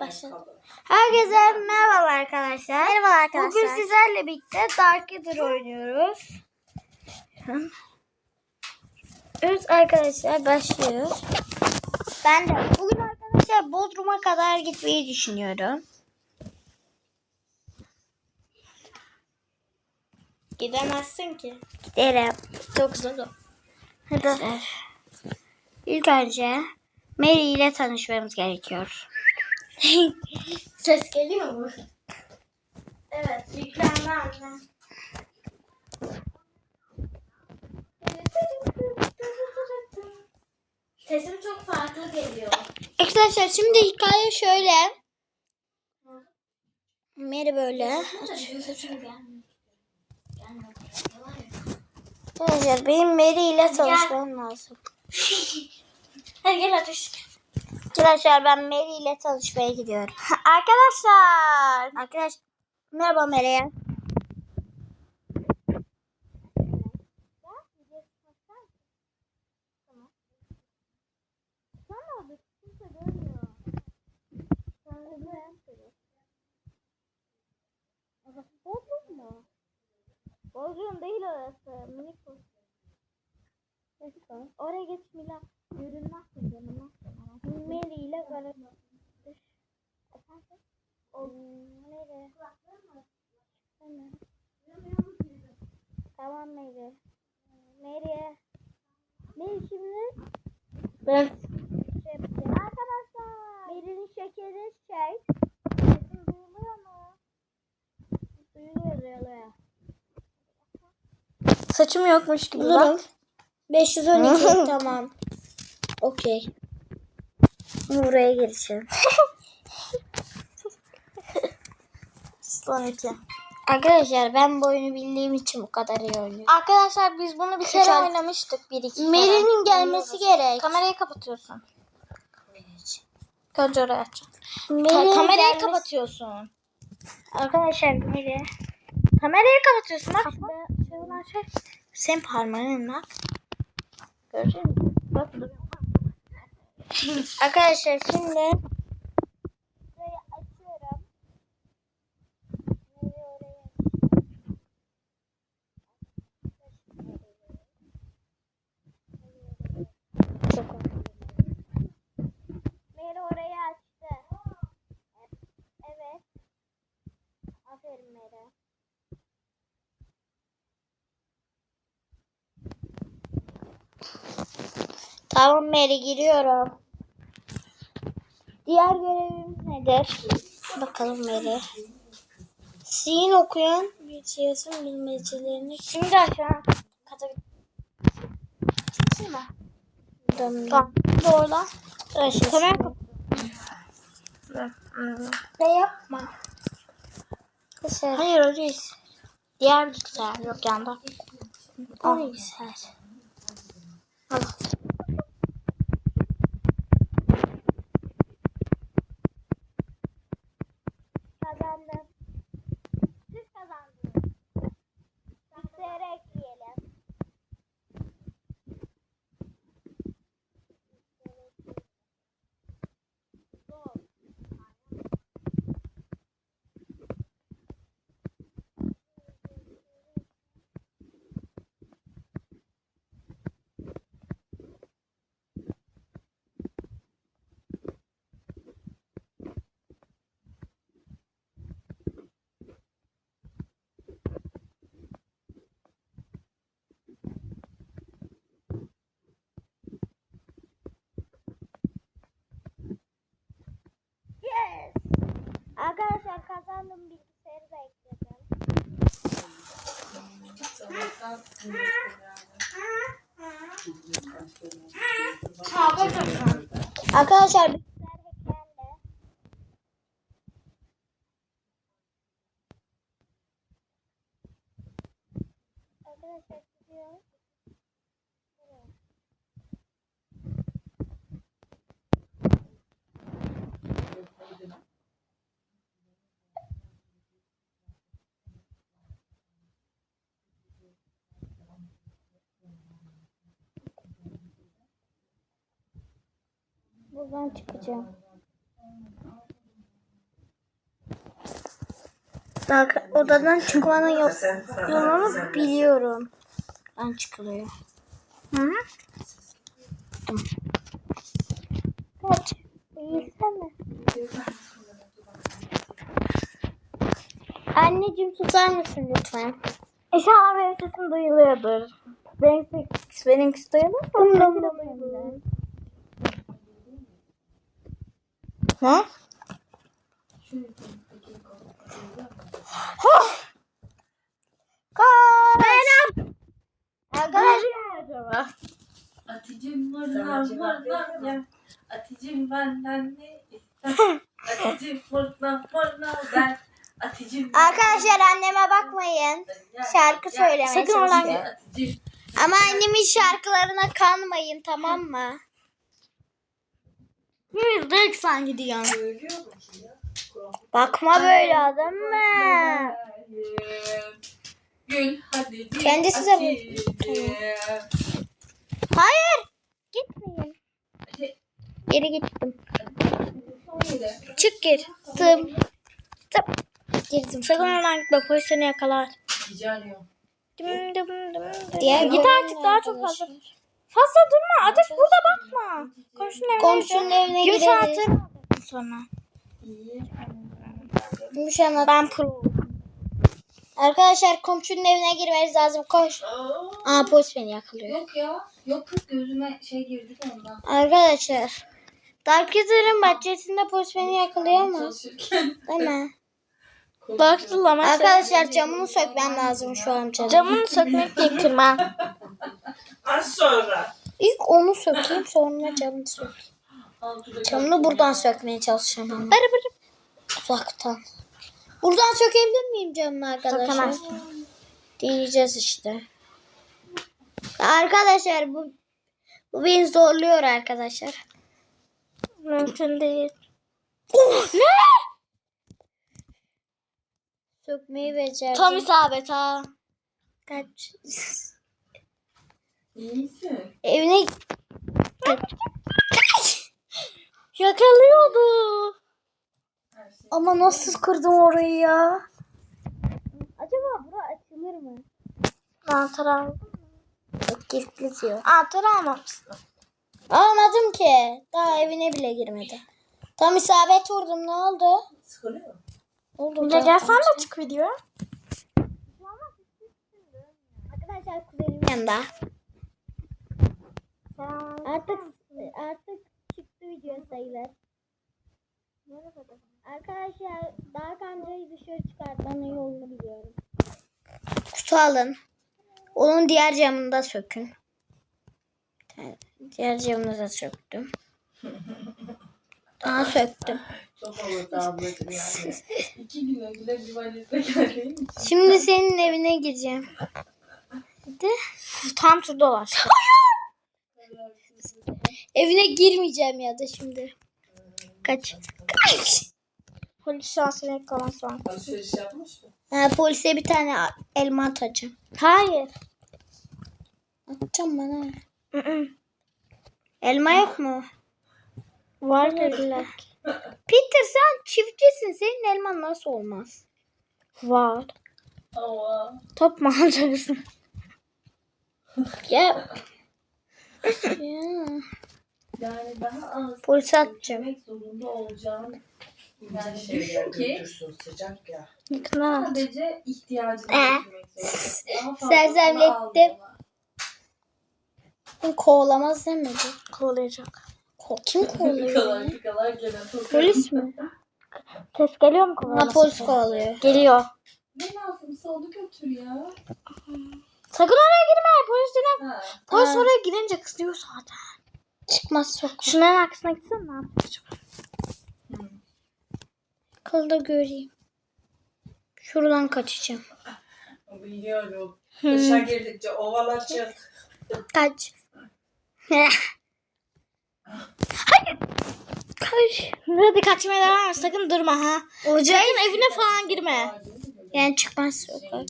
Başladı. Herkese merhaba arkadaşlar. Merhaba arkadaşlar. Bugün sizlerle birlikte Dark Eater oynuyoruz. Evet arkadaşlar başlıyor. Ben de. Bugün arkadaşlar Bodrum'a kadar gitmeyi düşünüyorum. Gidemezsin ki. Giderim. Çok zor. Arkadaşlar. İlk önce Mary ile tanışmamız gerekiyor. Ses geliyor mu? Evet, yüklendi anne. Sesim çok farklı geliyor. Arkadaşlar şimdi hikaye şöyle. Mary böyle. Arkadaşlar benim Mary ile tanışmam lazım. Hadi gel ateş. Arkadaşlar ben Mary ile tanışmaya gidiyorum. Arkadaşlar. Arkadaş merhaba Mary'e. Bodrum mu? Bodrum değil orası. Minik Oraya geç Mila. Görünmezsin canım. Mary ile beraber. O Mary. Tamam. Mary. Mary. Mary şimdi Ben şey. Arkadaşlar. Mary'nin şekeri şey. Sesim duyuluyor mu? Duyuluyor duyuluyor. saçım yokmuş gibi bak. 512 tamam. Okey. Buraya gireceğim. Son iki. Arkadaşlar ben bu oyunu bildiğim için bu kadar iyi oynuyorum. Arkadaşlar biz bunu bir kere Güzel. oynamıştık. Bir iki. Mary'nin gelmesi gerek. Kamerayı kapatıyorsun. Önce oraya açacağım. Kamerayı gelmesi- kapatıyorsun. Arkadaşlar Mary. Kamerayı kapatıyorsun bak. Şey. Senin parmağın bak. Görecek misin? Bak. Arkadaşlar şimdi burayı açıyorum. Çok Mary orayı açtı. Evet. Aferin Mary. Tamam Mary giriyorum. Diğer görevimiz nedir? Bakalım Mary. Sin okuyan bir siyasetin bilmecelerini Şimdi aşağı kata Şimdi. Tamam. Doğru. Arkadaşlar. Kamera kapat. Ne yapma. Arkadaşlar. Hayır o değil. Diğer bilgisayar yok yanda. O bilgisayar. Al. Arkadaşlar kazandım bilgisayarı da ekledim. Arkadaşlar bilgisayar hacklendi. Arkadaşlar gidiyor. Buradan çıkacağım. Bak odadan çıkmanın yol, yolunu biliyorum. Ben çıkılıyor. Hı hı. Kaç. İyisene. Anneciğim tutar mısın lütfen? İnşallah benim sesim duyuluyordur. Benim, benimkisi duyulur mu? Umurumda Ne? Kaç. Benim. Arkadaşlar. Aticim buradan buradan ya. Aticim benden ne ister? Aticim. Aticim Arkadaşlar anneme bakmayın. Şarkı söylemeye Sakın çalışıyor. Ama annemin şarkılarına kanmayın tamam mı? %90 gidiyor. Bakma böyle adam mı? Gül hadi bir Kendisi de. Hayır. Gitmeyin. Geri gittim. Çık gir. Tım. Tım. Girdim. Sakın oradan gitme polis seni yakalar. Cici arıyor. Dım dım dım dım. Diğer Git artık daha çok fazla. Fazla durma. Ateş burada bakma. Komşunun evine Komşunun evine gideriz. saati sonra. Gümüş anlat. Ben pro. Arkadaşlar komşunun evine girmeniz lazım. Koş. Aa, Aa polis beni yakalıyor. Yok ya. Yok kız gözüme şey girdi de ondan. Arkadaşlar. Dark User'ın bahçesinde polis beni yakalıyor mu? Değil mi? Baktı ama Arkadaşlar camını sökmem lazım şu an canım. Camını sökmek değil kırma. Az sonra. İlk onu sökeyim sonra camını sök. Altıda Camını buradan sökmeye çalışacağım ama. Uzaktan. Buradan sökebilir miyim camını arkadaşlar? Sökemezsin. Deneyeceğiz işte. Arkadaşlar bu bu beni zorluyor arkadaşlar. Mümkün değil. ne? Sökmeyi becerdim. Tam isabet ha. Kaç. Evine Yakalıyordu. Şey. ama nasıl kırdım orayı ya? Acaba bura açılır mı? Anahtar al. Yok kilitli diyor. Anahtar almamışsın. Almadım ki. Daha evine bile girmedi. Tam isabet vurdum. Ne oldu? Sıkılıyor. Oldu. Ya gelsen de çık video. Arkadaşlar kuzenim yanında. Artık artık çıktı video sayılır. Arkadaşlar daha kancayı dışarı çıkartmanın yolunu biliyorum. Kutu alın. Onun diğer camını da sökün. Diğer camını da söktüm. Daha söktüm. De. Şimdi senin evine gireceğim. Hadi. Tam tur dolaş. Evine girmeyeceğim ya da şimdi. Kaç. Kaç. Polis şansına yakalansa. Alışveriş yapmış mı? Ha, polise bir tane elma atacağım. Hayır. Atacağım bana. Elma yok mu? Var dediler. Peter sen çiftçisin. Senin elman nasıl olmaz? Var. Aa. Top mu alacaksın? Ya. Ya. Yani daha az yemek zorunda olacağım. Yani düşün ki sıcak ya. Yakından at. sadece ihtiyacını Ee? götürmek zorunda. Daha fazlasını Sersemlettim. Kovalamaz demedi. Kovalayacak. Ko kim kovalıyor? Gene. Polis mi? Ses geliyor mu Buna kovalasın? polis kovalıyor. Geliyor. Ne lazımsa onu götür ya. Sakın oraya girme. Polis. Ha. Polis Ha. oraya girince kızıyor zaten. Çıkmaz çok. Şunların arkasına gitsene ne yapacak? Kılda göreyim. Şuradan kaçacağım. Biliyorum. Dışa girdikçe ovalacak. Kaç. Kaç. Hadi kaçmaya devam et. Sakın durma ha. Olacak. Sakın evine falan girme. Yani çıkmaz sokak.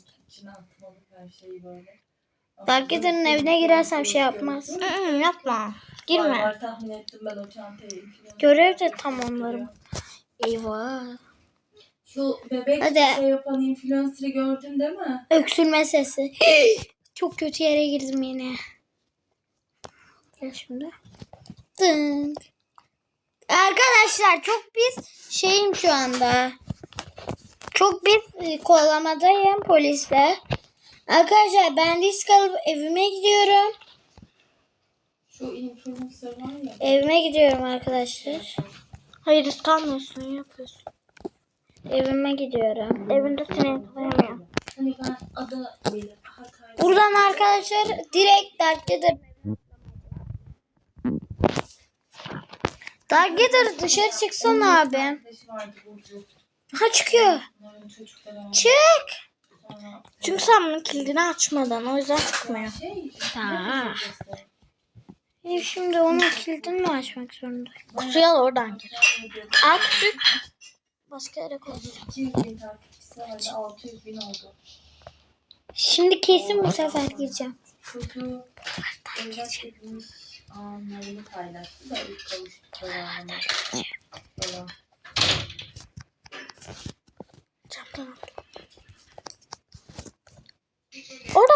Şey, her şeyi böyle. Dark Eden'in evine girersem şey yapmaz. Hı, yapma. Var, Girme. var, tahmin ettim ben o çantayı. Görev de tamamlarım. Eyvah. Şu bebek Hadi. şey yapan influencer'ı gördün değil mi? Öksürme sesi. Çok kötü yere girdim yine. Gel şimdi. Dın. Arkadaşlar çok bir şeyim şu anda. Çok bir e, kovalamadayım polisle. Arkadaşlar ben risk alıp evime gidiyorum. Şu influencer var ya. Evime gidiyorum arkadaşlar. Hayır risk almıyorsun yapıyorsun. Evime gidiyorum. Evinde seni yakalayamıyor. Hani ben. Buradan arkadaşlar direkt Dark Gather. Dark Gather dışarı çıksana abi. Ha çıkıyor. Çık. Çünkü sen bunun kilidini açmadan o yüzden çıkmıyor. Ha. E şimdi onun kilidini mi açmak zorundayım? Kutuyu al oradan gir. Al küçük. Başka yere koy. 200 bin takipçisi vardı. 600 bin oldu. Şimdi kesin bu sefer gireceğim. Anlarını paylaştı da ilk kavuştukları anı. Falan. Camdan al. Orada.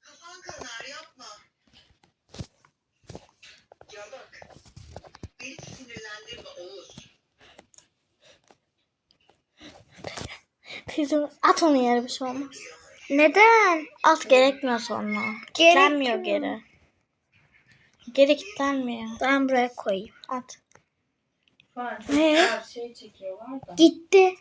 Kafan kadar yapma. Ya bak. Beni sinirlendirme Oğuz. Teyzem at onu yere bir şey olmaz. Neden? At gerekmiyor sonra. Gerekmiyor. geri. Geri kilitlenmiyor. Ben buraya koyayım. At. Şu an Ne? çocuklar şey çekiyorlar da. Gitti.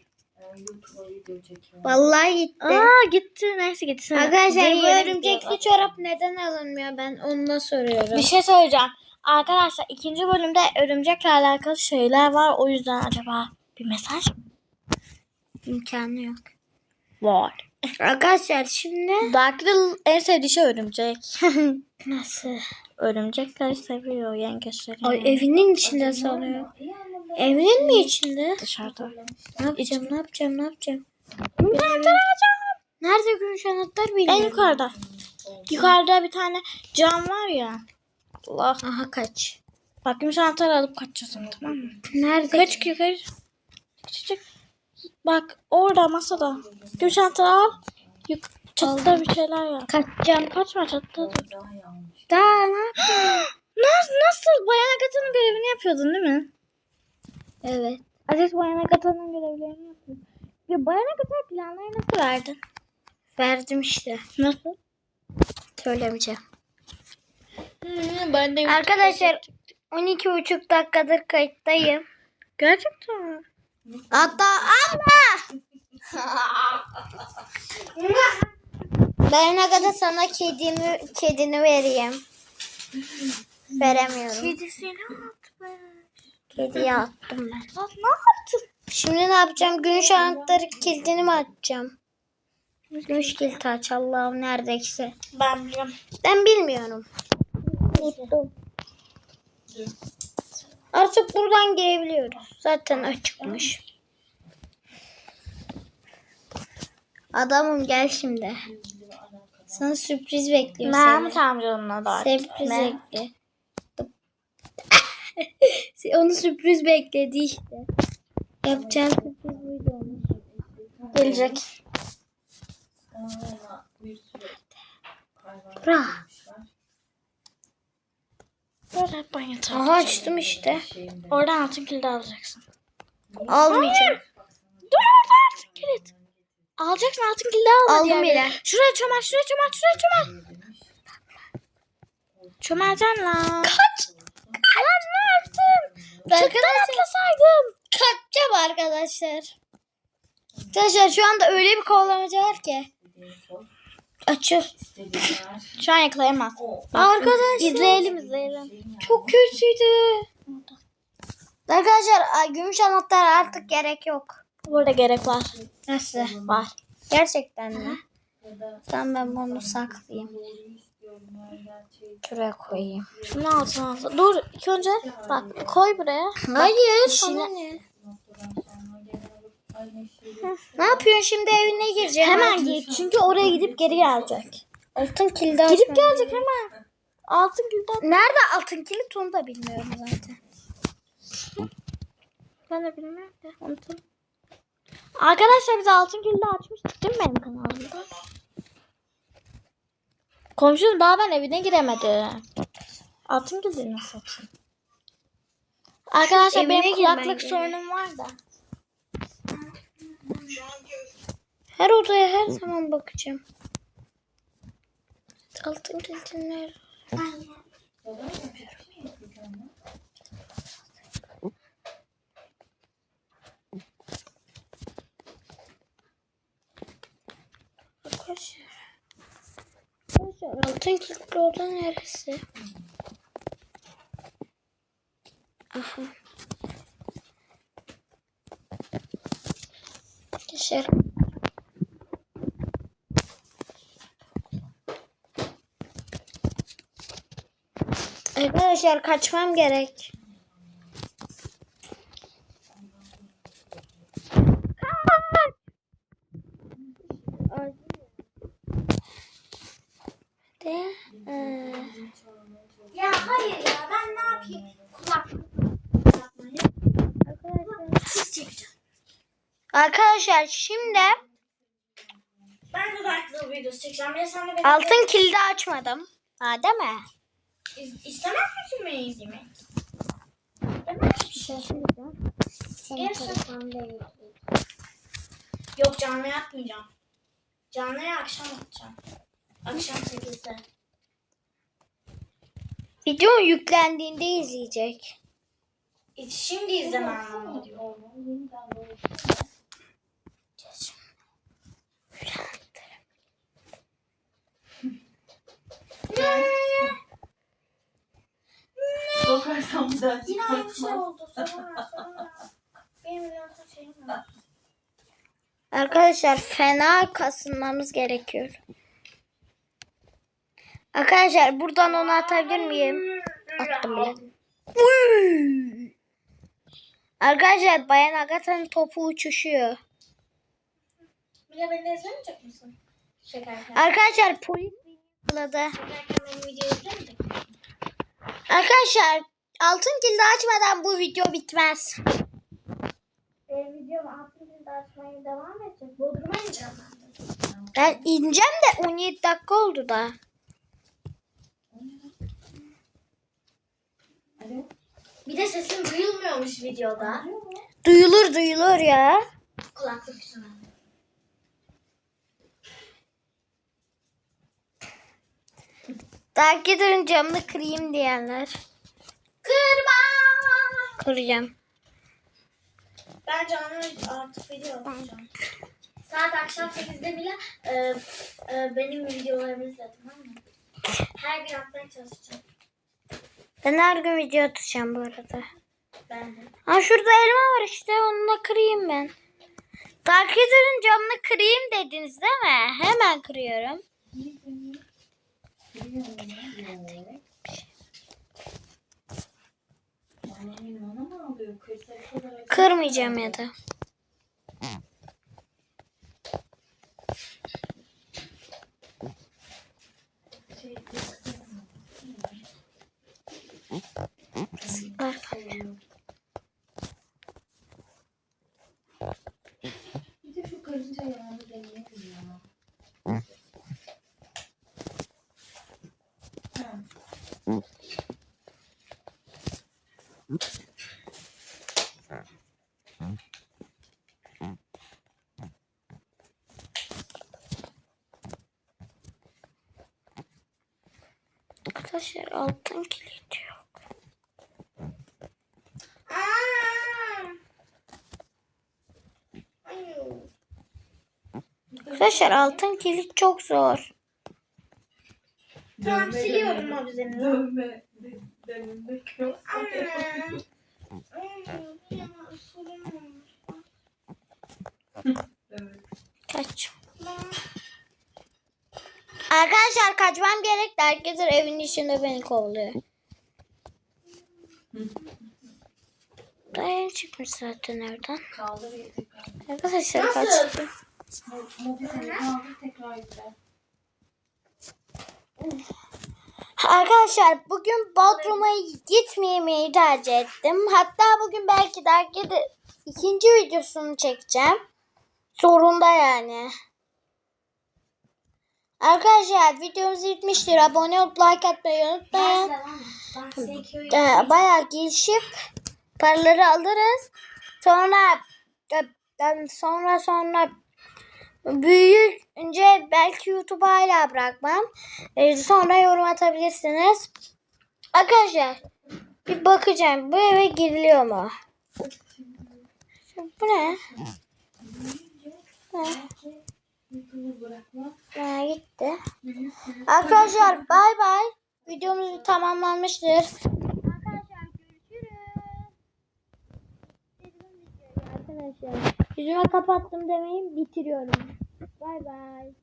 YouTube'a video. Vallahi gitti. Aa gitti. Neyse gitsin. Arkadaşlar bu örümcekli çorap neden alınmıyor? Ben onu da soruyorum. Bir şey söyleyeceğim. Arkadaşlar ikinci bölümde örümcekle alakalı şeyler var. O yüzden acaba bir mesaj imkanı yok. var? Arkadaşlar şimdi Dark Riddle en sevdiği şey örümcek. nasıl? Örümcekleri seviyor yengeçleri. Ay evinin içinde sanıyor. Evinin mi içinde? Dışarıda. Ne yapacağım? Ne yapacağım? Ne yapacağım? Anahtar alacağım. Nerede gümüş anahtar En bilmiyorum. yukarıda. Yukarıda bir tane cam var ya. Allah. Aha kaç. Bak gümüş anahtarı alıp kaçacağız onu, tamam mı? Nerede? Kaç yukarı. Küçücük. Bak orada masada. Gümüş anahtarı al. Yuk çatıda bir şeyler yap. Kaçacağım. Kaçma çatıda dur. Daha ne yapayım? Nasıl, nasıl? Bayan Agatha'nın görevini yapıyordun değil mi? Evet. Aziz Bayan Agatha'nın görevlerini yapıyor. Ya Bayan Agatha planları nasıl verdin? Verdim işte. Nasıl? Söylemeyeceğim. Hmm, ben de Arkadaşlar 12,5 dakikadır kayıttayım. Gerçekten mi? Hatta abla. ben ne kadar sana kedini kedini vereyim. Veremiyorum. Kedisini. Kediye attım ben. Lan ne yaptın? Şimdi ne yapacağım? Gün anahtarı kilidini mi açacağım? Gümüş kilit aç Allah'ım neredeyse. Ben biliyorum. Ben bilmiyorum. Unuttum. Artık buradan girebiliyoruz. Zaten açıkmış. Adamım gel şimdi. Sana sürpriz bekliyor seni. amcanın da Sürpriz bekle. Onu sürpriz bekledi işte. Yapacağım sürpriz buydu onun. Gelecek. Bra. hep banyo. Aha açtım işte. Oradan altın kilidi alacaksın. Almayacağım. Dur orada altın kilit. Alacaksın altın kilidi al. hadi Aldım bile. Şuraya çömel şuraya çömel şuraya çömel. Çömeleceksin lan. Kaç. Lan ne yaptın? Çıktan Arkadaşlar atlasaydım. kaçacağım arkadaşlar. Arkadaşlar şu anda öyle bir kovalamaca var ki. Açıl. Şu an yakalayamaz. Arkadaşlar. İzleyelim izleyelim. Çok kötüydü. Arkadaşlar gümüş anahtar artık gerek yok. Burada gerek var. Nasıl? Var. Gerçekten mi? Tamam ben bunu saklayayım. Şuraya koyayım. Şunu altına al. Dur ilk önce bak koy buraya. Hayır. Sana ne? Ne yapıyorsun şimdi evine gireceğim? Hemen git çünkü oraya gidip geri gelecek. Altın kilidi Gidip gelecek hemen. Altın kilidi Nerede altın kilit onu da bilmiyorum zaten. Ben de bilmiyorum da. Arkadaşlar biz altın kilidi açmıştık değil mi benim kanalımda? Komşum daha ben evine giremedi. Altın kilidi nasıl açayım? Arkadaşlar benim kulaklık sorunum var da. Her odaya her zaman bakacağım. Altın nerede? Arkadaşlar. Arkadaşlar altın kilitli oda neresi? Aha. Arkadaşlar. Arkadaşlar kaçmam gerek. De, eee, Ya hayır ya ben ne yapayım? Kulaklık Arkadaşlar şimdi Ben de kulaklık videosu çekeceğim. Ya sen de beni altın kilidi açmadım. Ha değil mi? İz- istemez misin beni izlemek? Bir şey söyleyeceğim. Senin Gerçekten. telefonda Yok canlı yapmayacağım. Canlıya akşam atacağım. Akşam 8'de. Video yüklendiğinde izleyecek. Şimdi izleme anlamında Sokarsam bir daha Yine aynı şey çıkartmam. oldu. Sonra sonra. Benim biraz şeyim var. Arkadaşlar fena kasılmamız gerekiyor. Arkadaşlar buradan onu atabilir miyim? Attım bile. Uy! Arkadaşlar Bayan Agatha'nın topu uçuşuyor. Bir de beni izlemeyecek misin? Çekerken. Arkadaşlar polis misin? Arkadaşlar altın kilidi açmadan bu video bitmez. Benim videom altını açmaya devam edecek. Bodrum'a ineceğim ben. Ben ineceğim de 17 dakika oldu da. Bir de sesim duyulmuyormuş videoda. Duyulur duyulur ya. Kulaklık yüzünden. Dark Eater'ın camını kırayım diyenler. Kırma! Kıracağım. Ben canlı artık video atacağım. Saat akşam 8'de bile e, e, benim videolarımı izle tamam mı? Her gün atmaya çalışacağım. Ben her gün video atacağım bu arada. Ben de. Ha şurada elma var işte onunla kırayım ben. Dark Eater'ın camını kırayım dediniz değil mi? Hemen kırıyorum. Annemin bana mı alıyor? Kırsa bu kadar acı. Kırmayacağım ya da. Bir de şu karınca yağını deneyelim ya. Ha. Arkadaşlar altın kilit yok. Arkadaşlar altın kilit çok zor. Tamam Dövme siliyorum o düzeni. Dövme de- denemek yok. Evet. Kaç. Arkadaşlar kaçmam gerek. Herkes evin içinde beni kovuluyor. Dayan çıkmış zaten evden. Kaldır. Arkadaşlar kaç. Nasıl? Mo- Mobilini kaldır tekrar yükle. Arkadaşlar bugün Bodrum'a gitmemeyi tercih ettim. Hatta bugün belki dergi de ikinci videosunu çekeceğim. Zorunda yani. Arkadaşlar videomuz bitmiştir. Abone olup like atmayı unutmayın. Ee, bayağı gelişip paraları alırız. Sonra e, sonra sonra büyüyünce belki YouTube'a hala bırakmam. Ee, sonra yorum atabilirsiniz. Arkadaşlar bir bakacağım bu eve giriliyor mu? Bu ne? Bırakma. Ha, gitti. Arkadaşlar bay bay. Videomuz tamamlanmıştır. Arkadaşlar görüşürüz. Arkadaşlar yüzüme kapattım demeyin bitiriyorum. Bay bay.